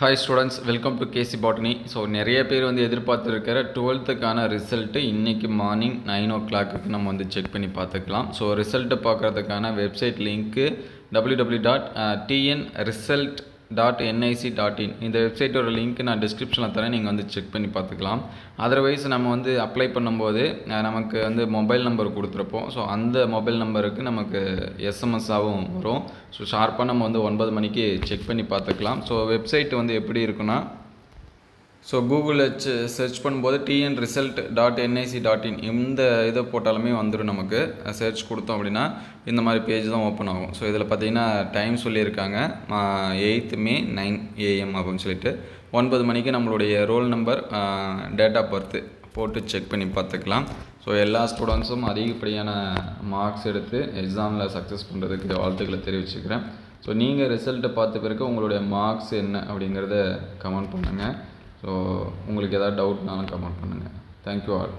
Hi students welcome to KC botany so நிறைய பேர் வந்து எதிர்பார்த்துருக்கிற டுவெல்த்துக்கான ரிசல்ட்டு இன்றைக்கி மார்னிங் நைன் ஓ கிளாக்கு நம்ம வந்து செக் பண்ணி பார்த்துக்கலாம். So result பார்க்குறதுக்கான website link W W dot TN result dot NIC dot in இந்த வெப்சைட்டோட லிங்க் நான் டிஸ்கிரிப்ஷனில் தரேன். நீங்கள் வந்து செக் பண்ணி பார்த்துக்கலாம். அதர்வைஸ் நம்ம வந்து அப்ளை பண்ணும்போது நமக்கு வந்து மொபைல் நம்பர் கொடுத்துருப்போம். ஸோ அந்த மொபைல் நம்பருக்கு நமக்கு எஸ்எம்எஸ்ஸாகவும் வரும். ஸோ ஷார்ப்பாக நம்ம வந்து ஒன்பது மணிக்கு செக் பண்ணி பார்த்துக்கலாம். ஸோ வெப்சைட் வந்து எப்படி இருக்குன்னா ஸோ கூகுளில் சர்ச் பண்ணும்போது TN result dot NIC dot in இந்த இதை போட்டாலுமே வந்துடும் நமக்கு. சர்ச் கொடுத்தோம் அப்படின்னா இந்த மாதிரி பேஜ் தான் ஓப்பன் ஆகும். ஸோ இதில் பார்த்தீங்கன்னா டைம் சொல்லியிருக்காங்க. எயித்து மே நைன் ஏஎம் அப்படின்னு சொல்லிட்டு. ஒன்பது மணிக்கு நம்மளுடைய roll number date of birth போட்டு செக் பண்ணி பார்த்துக்கலாம். ஸோ எல்லா ஸ்டூடெண்ட்ஸும் அதிகப்படியான மார்க்ஸ் எடுத்து எக்ஸாமில் சக்ஸஸ் பண்ணுறதுக்கு வாழ்த்துக்களை தெரிவிச்சுக்கிறேன். ஸோ நீங்கள் ரிசல்ட்டை பார்த்த பிறகு உங்களுடைய மார்க்ஸ் என்ன அப்படிங்கிறத கமெண்ட் பண்ணுங்கள் ஸோ உங்களுக்கு எதாவது டவுட்னாலும் கமெண்ட் பண்ணுங்கள் தேங்க்யூ ஆல்